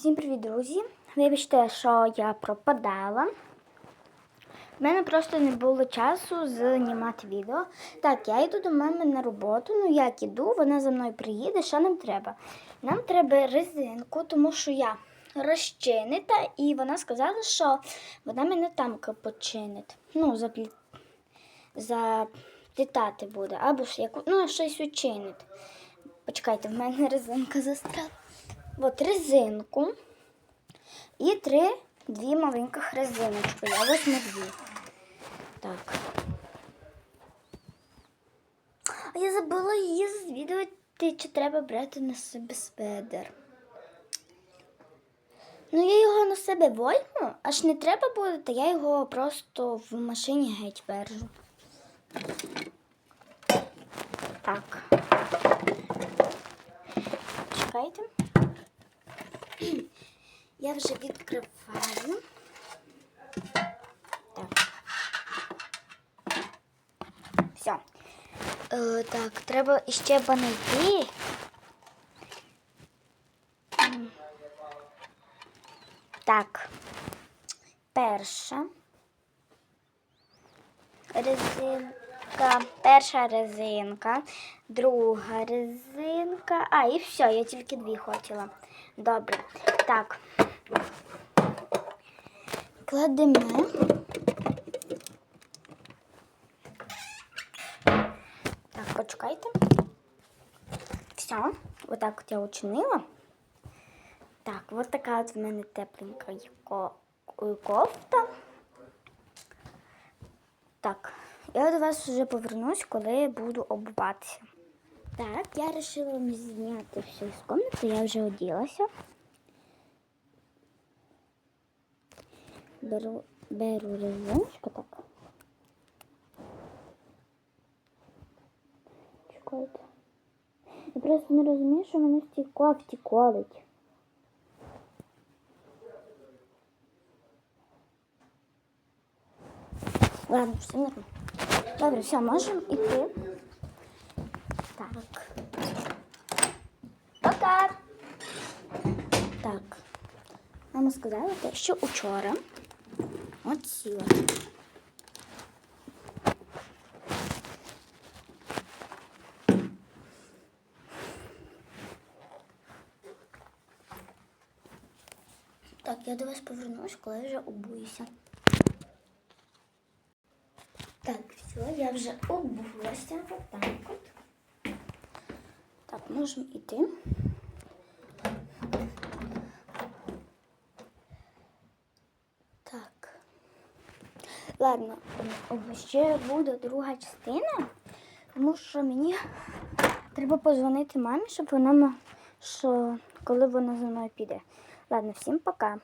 Всім привіт, друзі! Вибачте, що я пропадала. У мене просто не було часу знімати відео. Так, я йду до мами на роботу. Ну, як іду, вона за мною приїде. Що нам треба? Нам треба резинку, тому що я розчинita, і вона сказала, що вона мене там починить. Ну, заплі... заплітати буде, або ж яку... ну, щось учинить. Почекайте, в мене резинка застряла. От резинку і три дві маленьких резиночки. Я возьму дві. Так. А я забула її звідувати, чи треба брати на себе спедер. Ну, я його на себе візьму, аж не треба буде, то я його просто в машині геть вержу. Так. Чекайте. Я вже відкриваю. Так. Все. Е, так, треба іще банайти. Так. Перша. Резинка. Перша резинка, друга резинка. А, і все, я тільки дві хотіла. Добре. Так. Кладемо. Так, почекайте. Все, отак от я учинила. Так, от така от в мене тепленька кофта. Так, я до вас вже повернусь, коли буду обуватися. Так, я вирішила зняти все з кімнати, я вже оділася. Беру, беру резиночку так. Чекайте. Я просто не розумію, що мене в цій колить. Ладно, все нормально. Добре, все, можемо йти. Так. Пока. Так. Мама сказала, що учора от сіла. Так, я до вас повернусь, коли вже обуюся. Так, все, я вже обулася. Отак от. Так, можемо йти. Так. Ладно, ще буде друга частина, тому що мені треба позвонити мамі, щоб вона що коли вона за мною піде. Ладно, всім пока.